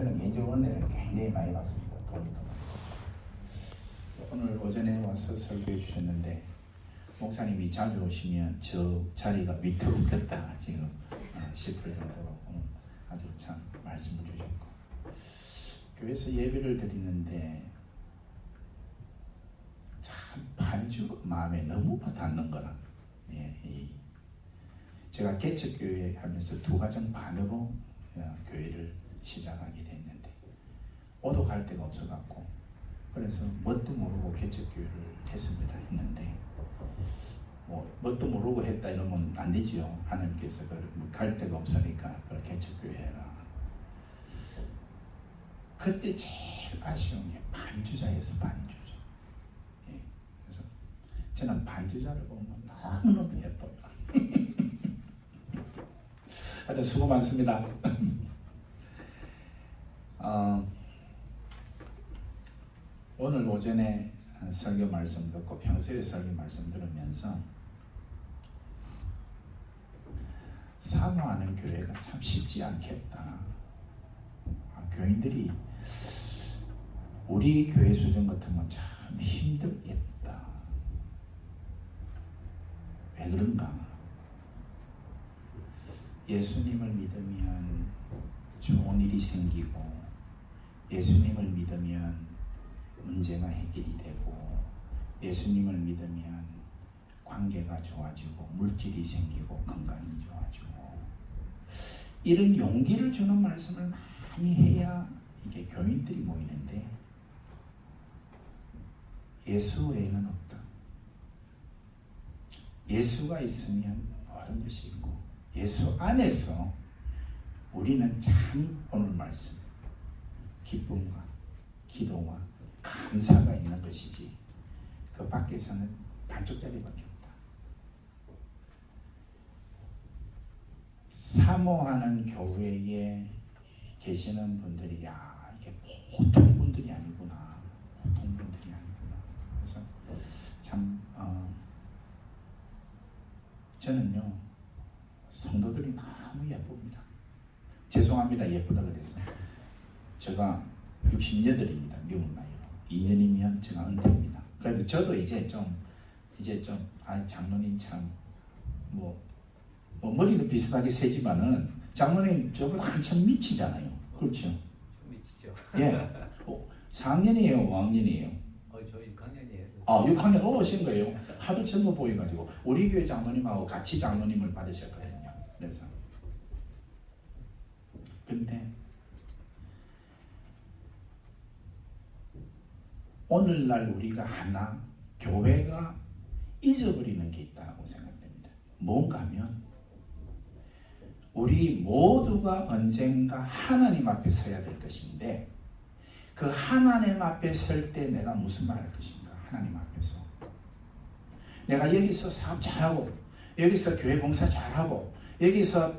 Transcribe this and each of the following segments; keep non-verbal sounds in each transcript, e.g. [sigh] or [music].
저는 개인적으로 은혜를 굉장히 많이 받습니다. 오늘 오전에 와서 설교해 주셨는데 목사님이 자주 오시면 저 자리가 위태롭겠다 지금. 어, 싶을 정도로 오늘 아주 참 말씀을 주셨고. 교회에서 예배를 드리는데 참 반주 마음에 너무 와닿는 거라. 예, 이 제가 개척교회 하면서 두 가정 반으로 어, 교회를 시작하게 됐는데 오도 갈 데가 없어갖고 그래서 뭣도 모르고 개척교회를 했습니다. 했는데 뭐 뭣도 모르고 했다 이러면 안 되지요. 하나님께서 그갈 데가 없으니까 그걸 개척교회 해라. 그때 제일 아쉬운 게 반주자에서 반주자. 예, 그래서 저는 반주자를 보면 너무너무 예뻐요. [laughs] 하여튼 수고 많습니다 [laughs] 어, 오늘 오전에 설교 말씀 듣고 평소에 설교 말씀 들으면서 사모하는 교회가 참 쉽지 않겠다. 아, 교인들이 우리 교회 수준 같으면 참 힘들겠다. 왜 그런가? 예수님을 믿으면 좋은 일이 생기고 예수님을 믿으면 문제가 해결이 되고 예수님을 믿으면 관계가 좋아지고 물질이 생기고 건강이 좋아지고 이런 용기를 주는 말씀을 많이 해야 이게 교인들이 모이는데 예수 외에는 없다. 예수가 있으면 모든 것이 있고 예수 안에서 우리는 참 오늘 말씀 기쁨과 기도와 감사가 있는 것이지 그 밖에서는 반쪽짜리밖에 없다. 사모하는 교회에 계시는 분들이 야 이게 보통 분들이 아니구나 보통 분들이 아니구나 그래서 참 어, 저는요 성도들이 너무 예쁩니다. 죄송합니다 예쁘다 그래서 제가 68입니다 미국 나이로 2년이면 제가 은퇴입니다. 그래도 저도 이제 좀 이제 좀 아 장로님 참뭐 뭐 머리는 비슷하게 세지만은 장로님 저보다 한참 미치잖아요. 그렇죠? 좀 미치죠. 예. 어, 4학년이에요, 5학년이에요. 어. 아, 6학년 오신 거예요. 하도 젊어 보여가지고 우리 교회 장로님하고 같이 장로님을 받으셨거든요. 그래서 근데 오늘날 우리가 하나 교회가 잊어버리는 게 있다고 생각됩니다. 뭔가 하면 우리 모두가 언젠가 하나님 앞에 서야 될 것인데 그 하나님 앞에 설 때 내가 무슨 말 할 것인가? 하나님 앞에서 내가 여기서 사업 잘하고 여기서 교회 봉사 잘하고 여기서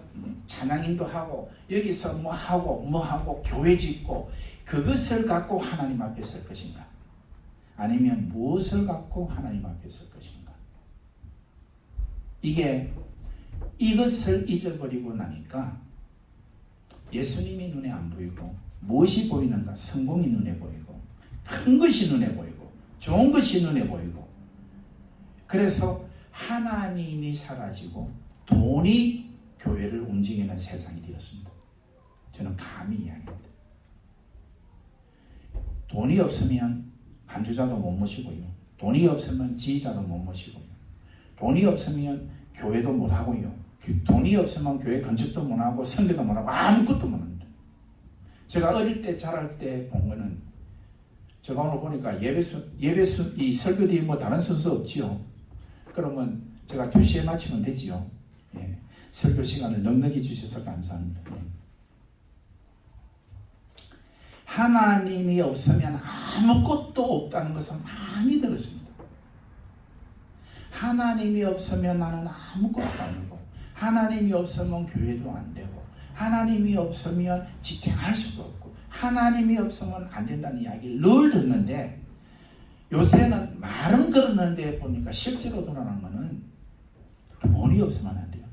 찬양인도 하고 여기서 뭐 하고 뭐 하고 교회 짓고 그것을 갖고 하나님 앞에 설 것인가? 아니면 무엇을 갖고 하나님 앞에 설 것인가? 이게 이것을 잊어버리고 나니까 예수님이 눈에 안 보이고 무엇이 보이는가? 성공이 눈에 보이고 큰 것이 눈에 보이고 좋은 것이 눈에 보이고 그래서 하나님이 사라지고 돈이 교회를 움직이는 세상이 되었습니다. 저는 감히 이야기합니다. 돈이 없으면 반주자도 못 모시고요. 돈이 없으면 지휘자도 못 모시고요. 돈이 없으면 교회도 못 하고요. 돈이 없으면 교회 건축도 못 하고 선교도 못 하고 아무것도 못 합니다. 제가 어릴 때 자랄 때 본 거는 제가 오늘 보니까 예배순 예배순 이 설교 뒤에 뭐 다른 순서 없지요. 그러면 제가 2시에 마치면 되지요. 예. 설교 시간을 넉넉히 주셔서 감사합니다. 예. 하나님이 없으면 아무것도 없다는 것을 많이 들었습니다. 하나님이 없으면 나는 아무것도 아니고, 하나님이 없으면 교회도 안 되고, 하나님이 없으면 지탱할 수도 없고, 하나님이 없으면 안 된다는 이야기를 늘 듣는데, 요새는 말은 그러는데 보니까 실제로 드러나는 거는 돈이 없으면 안 돼요.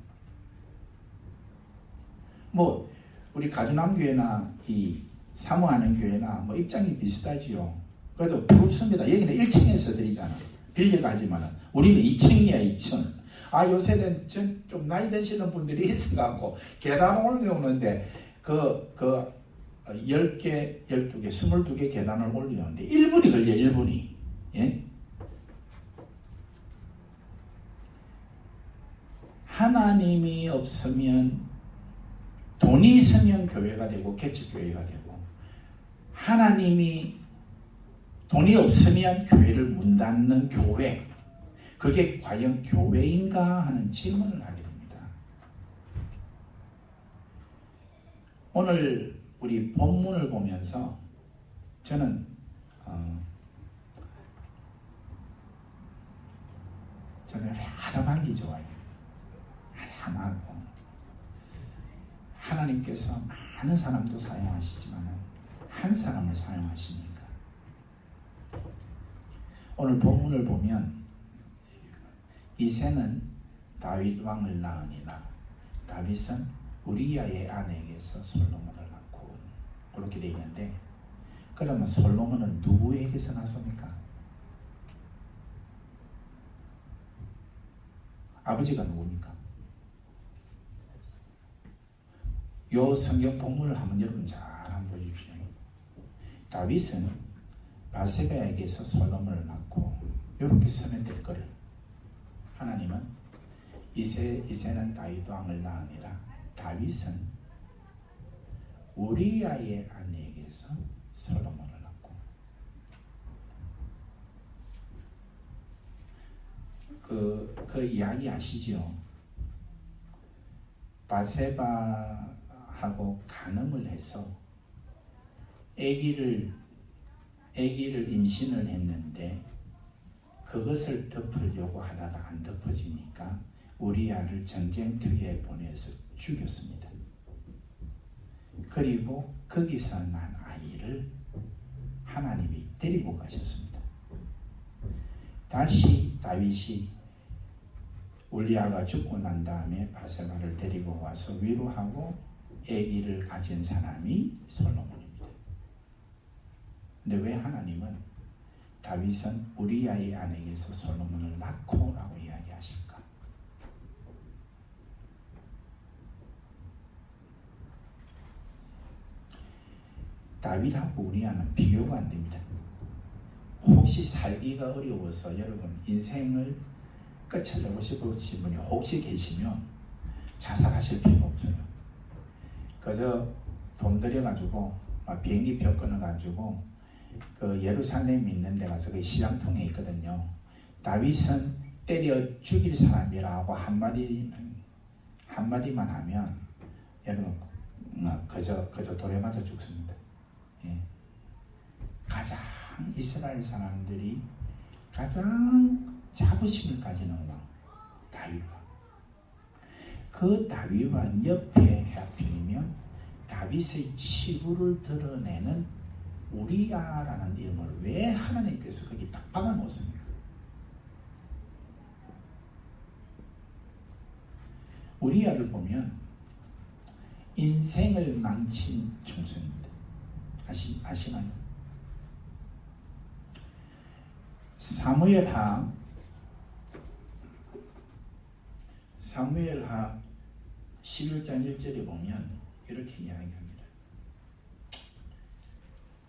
뭐, 우리 가주남교회나 이 사모하는 교회나 뭐 입장이 비슷하지요. 그래도 부럽습니다. 여기는 1층에서 드리잖아. 빌려가지만 우리는 2층이야 2층. 아 요새는 전좀 나이 드시는 분들이 있어갖고 계단 올려오는데 그, 그 10개, 12개, 22개 계단을 올리는데 1분이 걸려 1분이. 예? 하나님이 없으면 돈이 있으면 교회가 되고 개척교회가 되고 하나님이 돈이 없으면 교회를 문 닫는 교회 그게 과연 교회인가 하는 질문을 하게 됩니다. 오늘 우리 본문을 보면서 저는 어, 저는 하나만 게 좋아요. 하나하고 하나님께서 많은 사람도 사용하시지만 한 사람을 사용하시니까 오늘 본문을 보면 이새는 다윗 왕을 낳으니라 다윗은 우리야의 아내에게서 솔로몬을 낳고 그렇게 되어 있는데 그러면 솔로몬은 누구에게서 낳습니까? 아버지가 누굽니까? 요 성경 본문을 한번 여러분 잘. 다윗은 바세바에게서 솔로몬을 낳고 이렇게 쓰면 될 거를. 하나님은 이세 이세는 다윗 왕을 낳으니라. 다윗은 우리아의 아내에게서 솔로몬을 낳고. 그, 그 이야기 아시죠? 바세바하고 간음을 해서 아기를 아기를 임신을 했는데 그것을 덮으려고 하다가 안 덮어지니까 우리아를 전쟁터에 보내서 죽였습니다. 그리고 거기서 난 아이를 하나님이 데리고 가셨습니다. 다시 다윗이 울리아가 죽고 난 다음에 바세바를 데리고 와서 위로하고 아기를 가진 사람이 솔로몬입니다. 근데 왜 하나님은 다윗은 우리아의 아내에게서 솔로몬을 낳고 라고 이야기하실까? 다윗하고 우리아는 비교가 안 됩니다. 혹시 살기가 어려워서 여러분 인생을 끝을 내고 싶으신 분이 혹시 계시면 자살하실 필요 없어요. 그저 돈 들여가지고 막 비행기표 끊어가지고 그 예루살렘 있는 데 가서 그 시장통에 있거든요. 다윗은 때려 죽일 사람이라고 한마디 한마디만 하면 여러분 어, 그저 그저 돌에 맞아 죽습니다. 예. 가장 이스라엘 사람들이 가장 자부심을 가지는 왕 다윗 왕. 그 다윗 왕 옆에 하필이면 다윗의 치부를 드러내는 우리야라는 이름을 왜 하나님께서 거기 딱 박아 놓습니까? 우리야를 보면 인생을 망친 총수입니다. 아시, 아시나요? 사무엘하 사무엘하 11장 1절에 보면 이렇게 이야기합니다.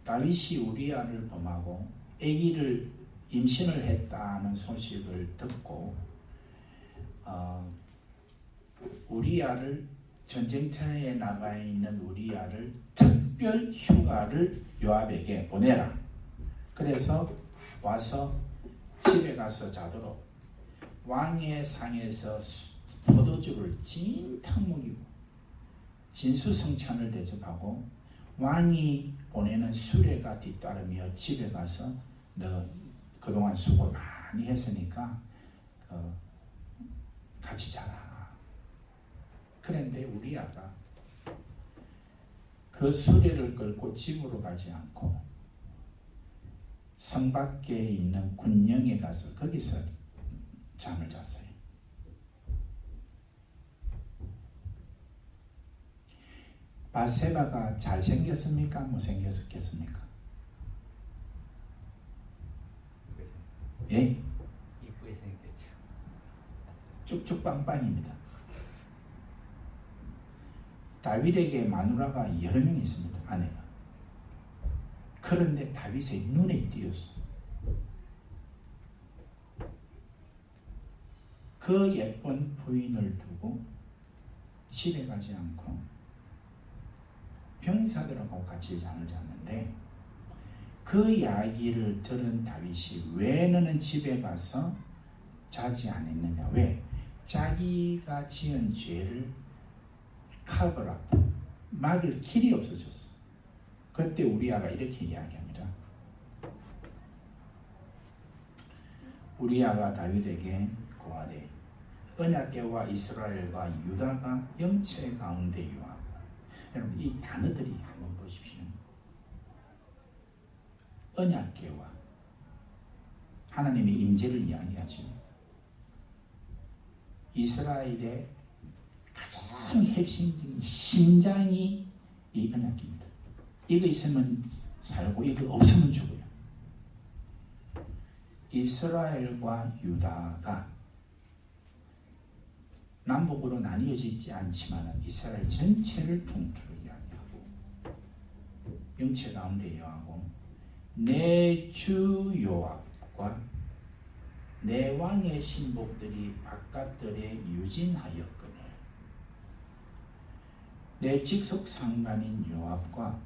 다윗이 우리아를 범하고 아기를 임신을 했다는 소식을 듣고 어, 우리아를 전쟁터에 나가 있는 우리아를 특별 휴가를 요압에게 보내라. 그래서 와서 집에 가서 자도록 왕의 상에서 포도주를 진탕 먹이고 진수성찬을 대접하고 왕이 보내는 수레가 뒤따르며 집에 가서 너 그동안 수고 많이 했으니까 어, 같이 자라. 그런데 우리 아가 그 수레를 끌고 집으로 가지 않고 성 밖에 있는 군영에 가서 거기서 잠을 잤어요. 바세바가 잘생겼습니까? 못생겼겠습니까? 예? 이쁘게 생겼죠. 쭉쭉 빵빵입니다. 다윗에게 마누라가 여러 명 있습니다. 아내가. 그런데 다윗의 눈에 띄었어. 그 예쁜 부인을 두고 집에 가지 않고 병사들하고 같이 잠을 잤는데 그 이야기를 들은 다윗이 왜 너는 집에 가서 자지 않았느냐? 왜? 자기가 지은 죄를 커버업 막을 길이 없어졌어. 그때 우리 아가 이렇게 이야기합니다. 우리 아가 다윗에게 고하되 언약궤와 이스라엘과 유다가 영체 가운데 유하고 여러분 이 단어들이 한번 보십시오. 언약궤와 하나님의 임재를 이야기하죠. 이스라엘의 가장 핵심적인 심장이 이 언약입니다. 이거 있으면 살고 이거 없으면 죽어요. 이스라엘과 유다가 남북으로 나뉘어지지 않지만 이스라엘 전체를 통틀어 이야기하고. 영체 가운데 여하고 내 주 요압과 내 왕의 신복들이 바깥들에 유진하였거늘 내 직속 상관인 요압과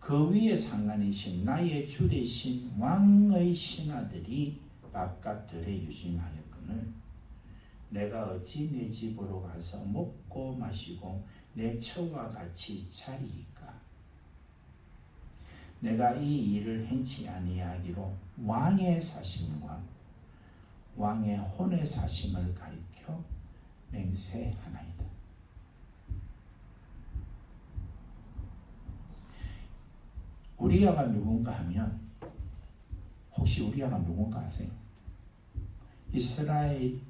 그 위에 상관이신 나의 주 대신 왕의 신하들이 바깥들에 유진하였거늘 내가 어찌 내 집으로 가서 먹고 마시고 내 처와 같이 자리이까 내가 이 일을 행치 아니하기로 왕의 사심과 왕의 혼의 사심을 가리켜 맹세하나이다. 우리아가 누군가 하면 혹시 우리아가 누군가 아세요? 이스라엘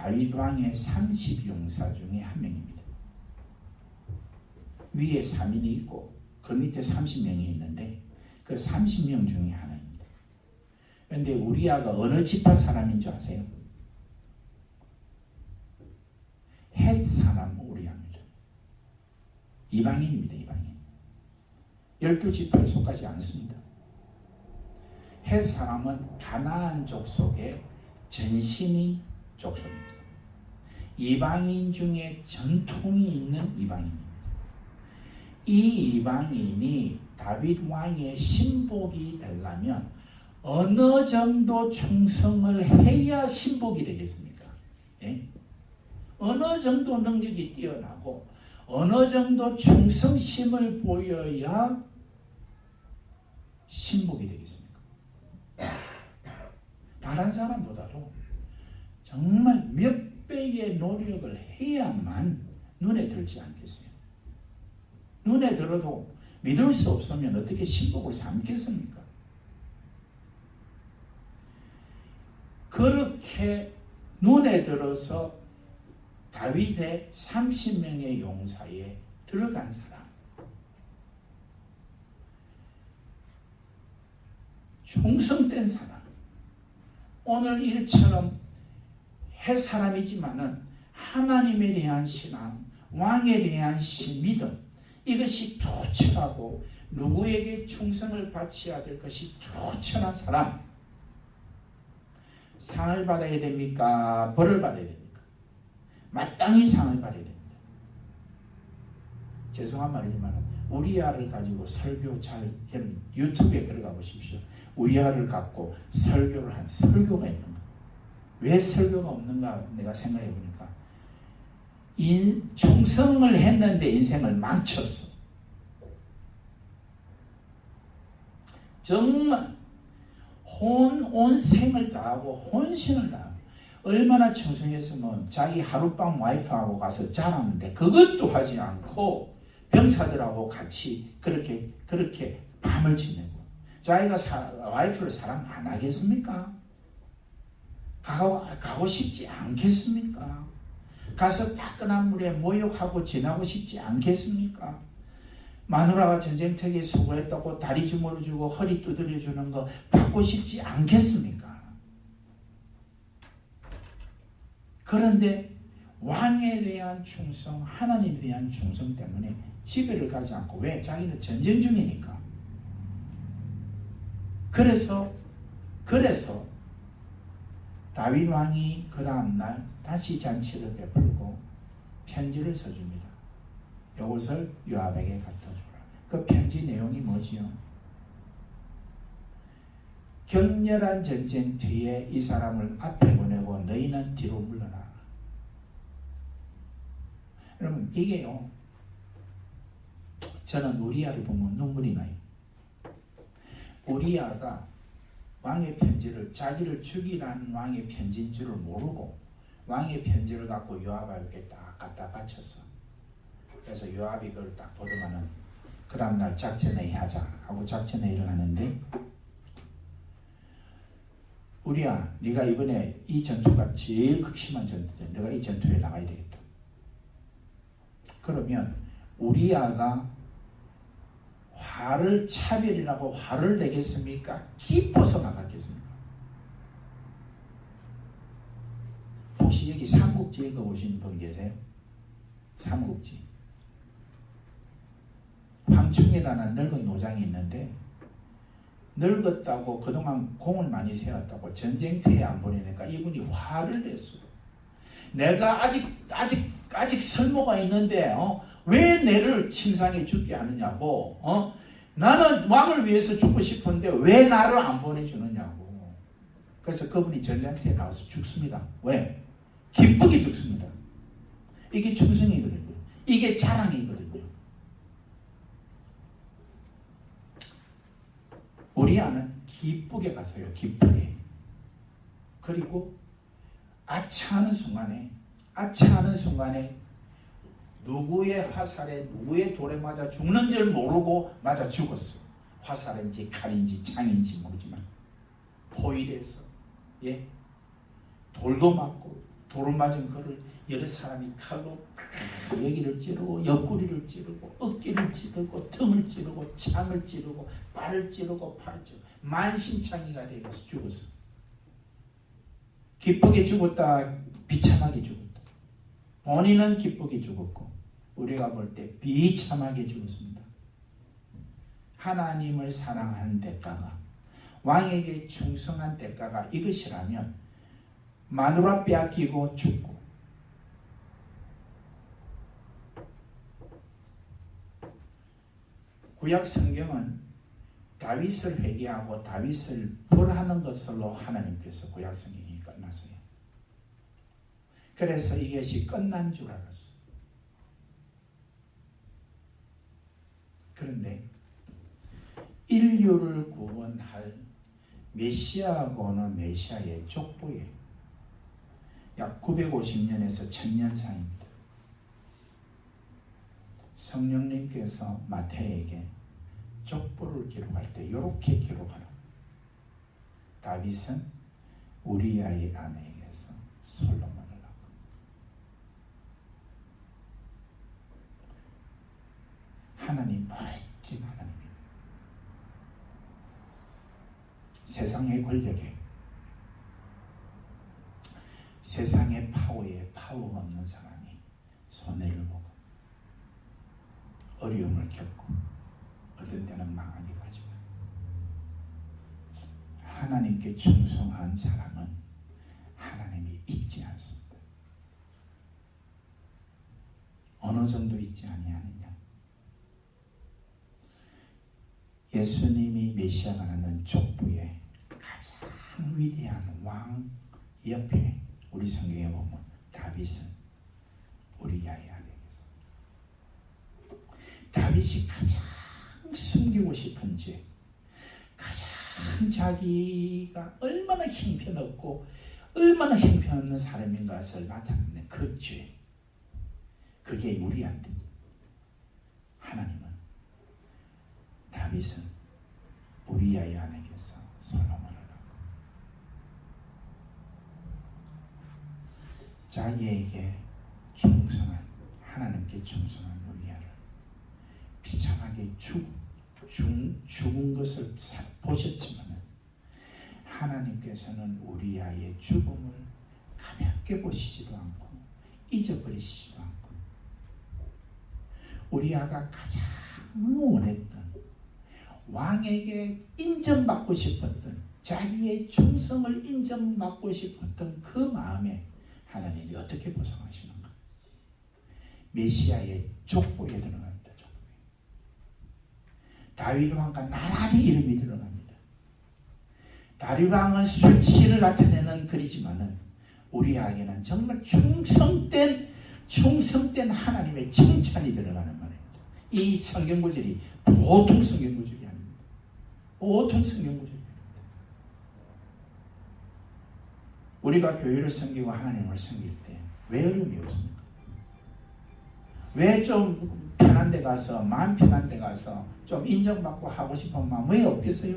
다윗 왕의 30용사 중에 한 명입니다. 위에 3인이 있고 그 밑에 30명이 있는데 그 30명 중에 하나입니다. 그런데 우리아가 어느 지파 사람인 줄 아세요? 헷 사람 우리아입니다. 이방인입니다. 이방인. 열두 지파에 속하지 않습니다. 헷 사람은 가나안 족속의 전신이 족속입니다. 이방인 중에 전통이 있는 이방인입니다. 이 이방인이 다윗 왕의 신복이 되려면 어느 정도 충성을 해야 신복이 되겠습니까? 예? 어느 정도 능력이 뛰어나고 어느 정도 충성심을 보여야 신복이 되겠습니까? 다른 사람보다도 정말 몇 배의 노력을 해야만 눈에 들지 않겠어요. 눈에 들어도 믿을 수 없으면 어떻게 신복을 삼겠습니까? 그렇게 눈에 들어서 다윗의 30명의 용사에 들어간 사람. 충성된 사람. 오늘 일처럼 해 사람이지만은 하나님에 대한 신앙, 왕에 대한 신, 믿음, 이것이 투철하고 누구에게 충성을 바쳐야 될 것이 투철한 사람. 상을 받아야 됩니까? 벌을 받아야 됩니까? 마땅히 상을 받아야 됩니다. 죄송한 말이지만 우리아를 가지고 설교 잘 유튜브에 들어가 보십시오. 우리아를 갖고 설교를 한 설교가 있는가? 왜 설교가 없는가? 내가 생각해 보니까 인, 충성을 했는데 인생을 망쳤어. 정말 혼, 온 생을 다하고 혼신을 다하고 얼마나 충성했으면 자기 하룻밤 와이프하고 가서 자랐는데 그것도 하지 않고 병사들하고 같이 그렇게 그렇게 밤을 지내고 자기가 사, 와이프를 사랑 안 하겠습니까? 가고, 가고 싶지 않겠습니까? 가서 따끈한 물에 모욕하고 지나고 싶지 않겠습니까? 마누라가 전쟁터에 수고했다고 다리 주물러 주고 허리 두드려 주는 거 받고 싶지 않겠습니까? 그런데 왕에 대한 충성, 하나님에 대한 충성 때문에 지배를 가지 않고 왜? 자기는 전쟁 중이니까. 그래서 그래서 다윗 왕이 그 다음 날 다시 잔치를 베풀고 편지를 써줍니다. 이것을 요압에게 갖다 주라. 그 편지 내용이 뭐지요? 격렬한 전쟁 뒤에 이 사람을 앞에 보내고 너희는 뒤로 물러나라. 여러분 이게요. 저는 우리아를 보면 눈물이 나요. 우리아가 왕의 편지를 자기를 죽이라는 왕의 편지인 줄을 모르고 왕의 편지를 갖고 요압에게 딱 갖다 바쳤어. 그래서 요압이 그걸 딱 보더만은 그 다음날 작전회의 하자 하고 작전회의를 하는데 우리야 네가 이번에 이 전투가 제일 극심한 전투다. 내가 이 전투에 나가야 되겠다. 그러면 우리아가 화를 차별이라고 화를 내겠습니까? 기뻐서 나갔겠습니까? 혹시 여기 삼국지 읽어보신 분 계세요? 삼국지 황충이라는 늙은 노장이 있는데 늙었다고 그동안 공을 많이 세웠다고 전쟁터에 안 보내니까 이분이 화를 냈어요. 내가 아직 아직 아직 설모가 있는데 어? 왜 내를 침상에 죽게 하느냐고 어? 나는 왕을 위해서 죽고 싶은데 왜 나를 안 보내주느냐고. 그래서 그분이 전쟁터에 나와서 죽습니다. 왜? 기쁘게 죽습니다. 이게 충성이거든요. 이게 자랑이거든요. 우리 아는 기쁘게 가서요 기쁘게. 그리고 아차하는 순간에 아차하는 순간에 누구의 화살에 누구의 돌에 맞아 죽는 줄 모르고 맞아 죽었어. 화살인지 칼인지 창인지 모르지만 포위돼서 예 돌도 맞고 돌을 맞은 그를 여러 사람이 칼로 여기를 찌르고 옆구리를 찌르고 어깨를 찌르고 등을 찌르고 창을 찌르고 발을 찌르고 팔을 찌르고 만신창이가 되어서 죽었어. 기쁘게 죽었다 비참하게 죽었다. 본인은 기쁘게 죽었고 우리가 볼 때 비참하게 죽었습니다. 하나님을 사랑하는 대가가 왕에게 충성한 대가가 이것이라면 마누라 빼앗기고 죽고 구약 성경은 다윗을 회개하고 다윗을 벌하는 것으로 하나님께서 구약 성경이 끝났어요. 그래서 이것이 끝난 줄 알았어. 그런데 인류를 구원할 메시아하고는 메시아의 족보에 약 950년에서 1000년 사이입니다. 성령님께서 마태에게 족보를 기록할 때 이렇게 기록하라. 다윗은 우리아의 아내에게서 솔로몬을 낳고 하나님 멋진 하나님입니다. 세상의 권력에 세상의 파워에 파워 없는 사람이 손해를 보고 어려움을 겪고 어떤 때는 망하기도 하지만 하나님께 충성한 사람은 하나님이 잊지 않습니다. 어느 정도 잊지 아니하느냐? 예수님이 메시아가 나는 족부의 가장 위대한 왕 옆에 우리 성경에 보면 다윗은 우리 아내에서 다윗이 가장 숨기고 싶은 죄 가장 자기가 얼마나 형편없고 얼마나 형편없는 사람인 것을 나타내는 그 죄. 그게 우리한테 하나님은 다윗은 우리아의 아내에게서 솔로몬을 낳고 자기에게 충성한 하나님께 충성한 우리야를 비참하게 죽, 죽, 죽은 것을 사- 보셨지만은 하나님께서는 우리야의 죽음을 가볍게 보시지도 않고 잊어버리시지도 않고 우리야가 가장 원했던 왕에게 인정받고 싶었던 자기의 충성을 인정받고 싶었던 그 마음에 하나님이 어떻게 보상하시는가? 메시아의 족보에 들어갑니다. 족보에. 다윗 왕과 나란히 이름이 들어갑니다. 다윗 왕은 수치를 나타내는 글이지만은 우리에게는 정말 충성된 충성된 하나님의 칭찬이 들어가는 말입니다. 이 성경 구절이 보통 성경 구절 보통 성경 구절이 우리가 교회를 섬기고 하나님을 섬길 때 왜 어려움이 없습니까? 왜 좀 편한 데 가서 마음 편한 데 가서 좀 인정받고 하고 싶은 마음 왜 없겠어요?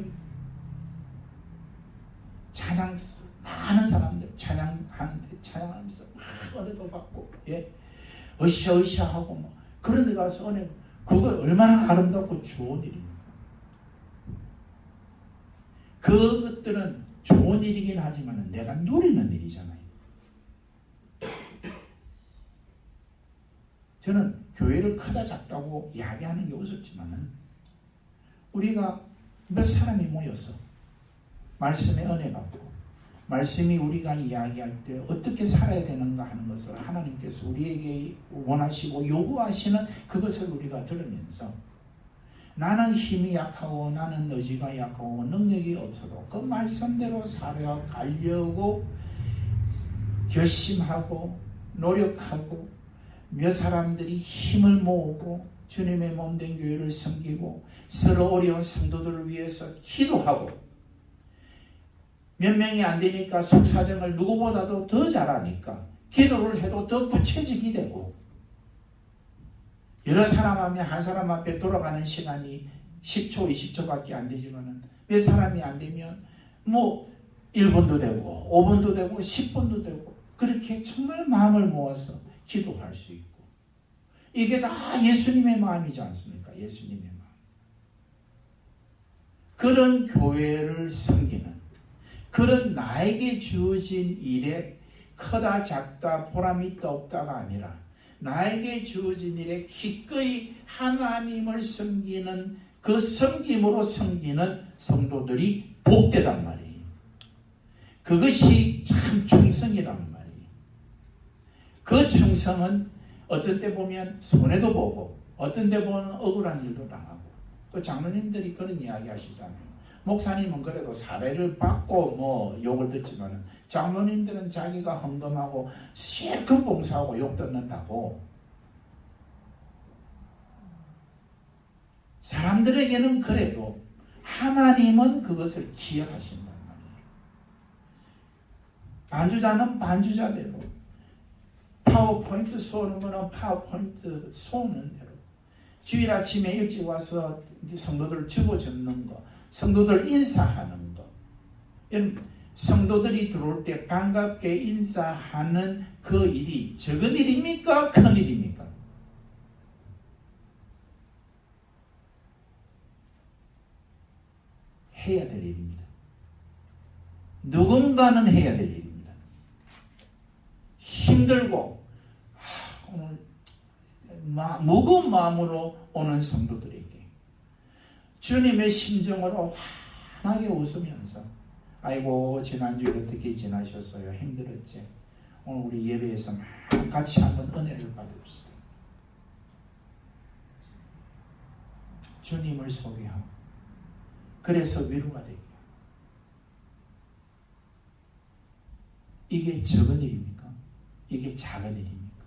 찬양 많은 사람들 찬양하는데 찬양하면서 막 은혜도 받고 예 으쌰으쌰하고 뭐 그런 데 가서 은혜 그거 얼마나 아름답고 좋은 일입니까? 그것들은 좋은 일이긴 하지만 내가 누리는 일이잖아요. 저는 교회를 크다 작다고 이야기하는 게 웃었지만은 우리가 몇 사람이 모여서 말씀의 은혜 받고 말씀이 우리가 이야기할 때 어떻게 살아야 되는가 하는 것을 하나님께서 우리에게 원하시고 요구하시는 그것을 우리가 들으면서 나는 힘이 약하고 나는 의지가 약하고 능력이 없어도 그 말씀대로 살아가려고 결심하고 노력하고 몇 사람들이 힘을 모으고 주님의 몸된 교회를 섬기고 서로 어려운 성도들을 위해서 기도하고 몇 명이 안 되니까 속사정을 누구보다도 더 잘하니까 기도를 해도 더 구체적이 되고 여러 사람 하면 한 사람 앞에 돌아가는 시간이 10초, 20초밖에 안 되지만은 몇 사람이 안 되면 뭐 1분도 되고 5분도 되고 10분도 되고 그렇게 정말 마음을 모아서 기도할 수 있고 이게 다 예수님의 마음이지 않습니까? 예수님의 마음. 그런 교회를 섬기는 그런 나에게 주어진 일에 크다 작다 보람 있다 없다가 아니라 나에게 주어진 일에 기꺼이 하나님을 섬기는 그 섬김으로 섬기는 성도들이 복되단 말이에요. 그것이 참 충성이란 말이에요. 그 충성은 어떤 때 보면 손해도 보고 어떤 때 보면 억울한 일도 당하고 그 장로님들이 그런 이야기 하시잖아요. 목사님은 그래도 사례를 받고 뭐 욕을 듣지만 장로님들은 자기가 헌금하고 실컷 봉사하고 욕 듣는다고. 사람들에게는 그래도 하나님은 그것을 기억하신단 말이에요. 반주자는 반주자대로 파워포인트 쏘는 거는 파워포인트 쏘는 대로. 주일 아침에 일찍 와서 성도들 주보 적는 거 성도들 인사하는 거. 이런 성도들이 들어올 때 반갑게 인사하는 그 일이 적은 일입니까? 큰 일입니까? 해야 될 일입니다. 누군가는 해야 될 일입니다. 힘들고 마, 무거운 마음으로 오는 성도들에게 주님의 심정으로 환하게 웃으면서 아이고 지난주에 어떻게 지나셨어요? 힘들었지? 오늘 우리 예배에서 같이 한번 은혜를 받읍시다. 주님을 소개하고 그래서 위로가 되게 이게 적은 일입니까? 이게 작은 일입니까?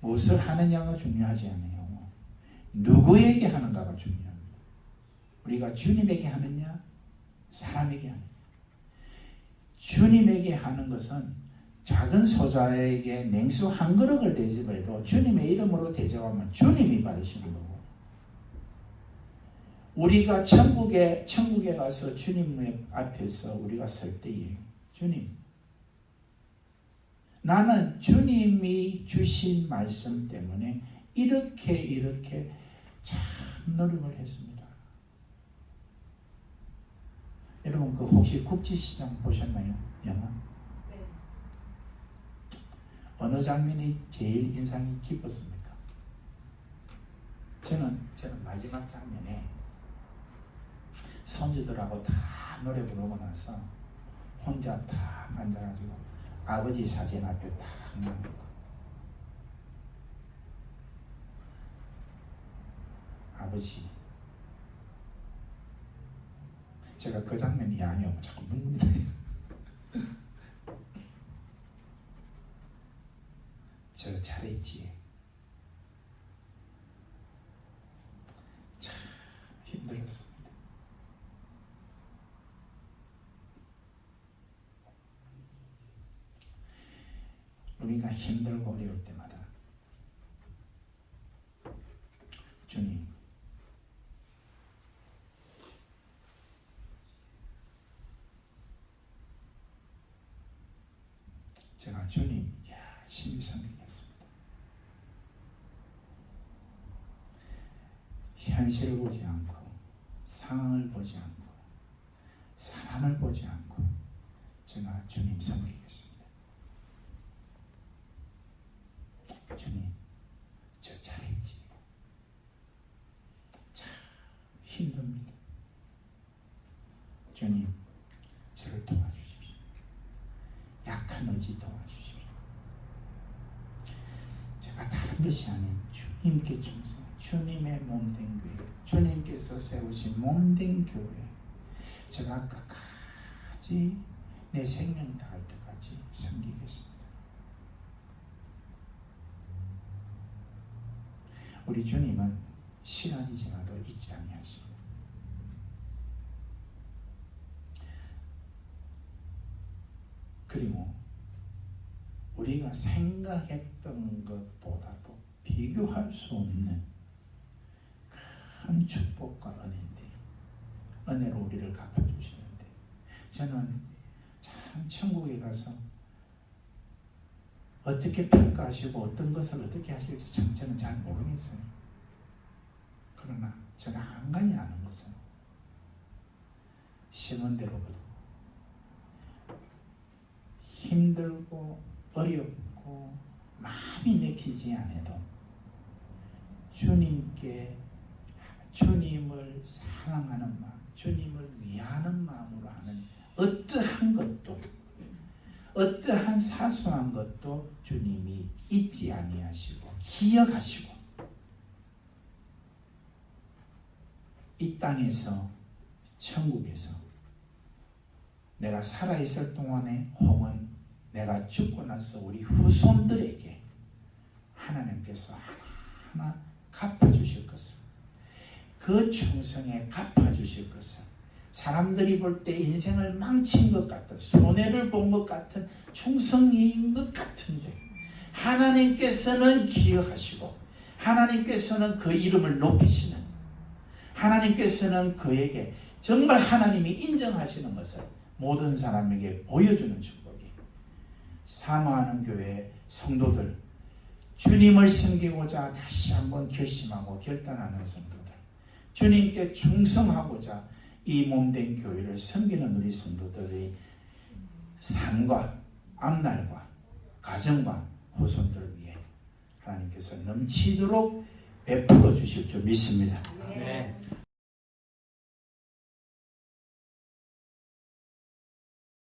무엇을 하느냐가 중요하지 않아요. 누구에게 하는가가 중요합니다. 우리가 주님에게 하느냐, 사람에게 하느냐. 주님에게 하는 것은 작은 소자에게 냉수 한 그릇을 대접해도 주님의 이름으로 대접하면 주님이 받으시는 거고. 우리가 천국에 천국에 가서 주님 앞에서 우리가 설 때에 주님 나는 주님이 주신 말씀 때문에 이렇게 이렇게 참 노력을 했습니다. 여러분 그 혹시 국지시장 보셨나요? 영화? 네. 어느 장면이 제일 인상이 깊었습니까? 저는 저는 마지막 장면에 손주들하고 다 노래 부르고 나서 혼자 딱 앉아가지고 아버지 사진 앞에 딱 앉고 아버지 제가 그 장면이 아니오고 자꾸 눈물이. [laughs] 저 잘했지. 참 힘들었습니다. 우리가 힘들고 어려울 때마다 주님 제가 주님 열심히 섬기겠습니다. 현실을 보지 않고 상황을 보지 않고 사람을 보지 않고 제가 주님 섬기겠습니다. 주님 저 잘했지. 참 힘듭니다. 주님 저를 도와주십시오. 약한 의지 도와주십시오. 제가 다른 것이 아닌 주님께 충성, 주님의 몸된 교회, 주님께서 세우신 몸된 교회, 제가 끝까지 내 생명 다할 때까지 섬기겠습니다. 우리 주님은 시간이 지나도 잊지 아니하시고 그리고 우리가 생각했던 것보다도 비교할 수 없는 큰 축복과 은혜인데 은혜로 우리를 갚아주시는데 저는 참 천국에 가서 어떻게 평가하시고 어떤 것을 어떻게 하실지 참 저는 잘 모르겠어요. 그러나 제가 한 가지 아는 것은 시몬대로거든. 힘들고 어렵고 마음이 내키지 않아도 주님께 주님을 사랑하는 마음, 주님을 위하는 마음으로 하는 어떠한 것도 어떠한 사소한 것도 주님이 잊지 아니하시고 기억하시고 이 땅에서 천국에서 내가 살아 있을 동안에 혹은 내가 죽고 나서 우리 후손들에게 하나님께서 하나하나 갚아주실 것을 그 충성에 갚아주실 것을 사람들이 볼 때 인생을 망친 것 같은 손해를 본 것 같은 충성인 것 같은데 하나님께서는 기억하시고 하나님께서는 그 이름을 높이시는 하나님께서는 그에게 정말 하나님이 인정하시는 것을 모든 사람에게 보여주는 축복이 사모하는 교회 성도들 주님을 섬기고자 다시 한번 결심하고 결단하는 성도들 주님께 충성하고자 이 몸된 교회를 섬기는 우리 성도들의 삶과 앞날과 가정과 후손들을 위해 하나님께서 넘치도록 베풀어 주실 줄 믿습니다.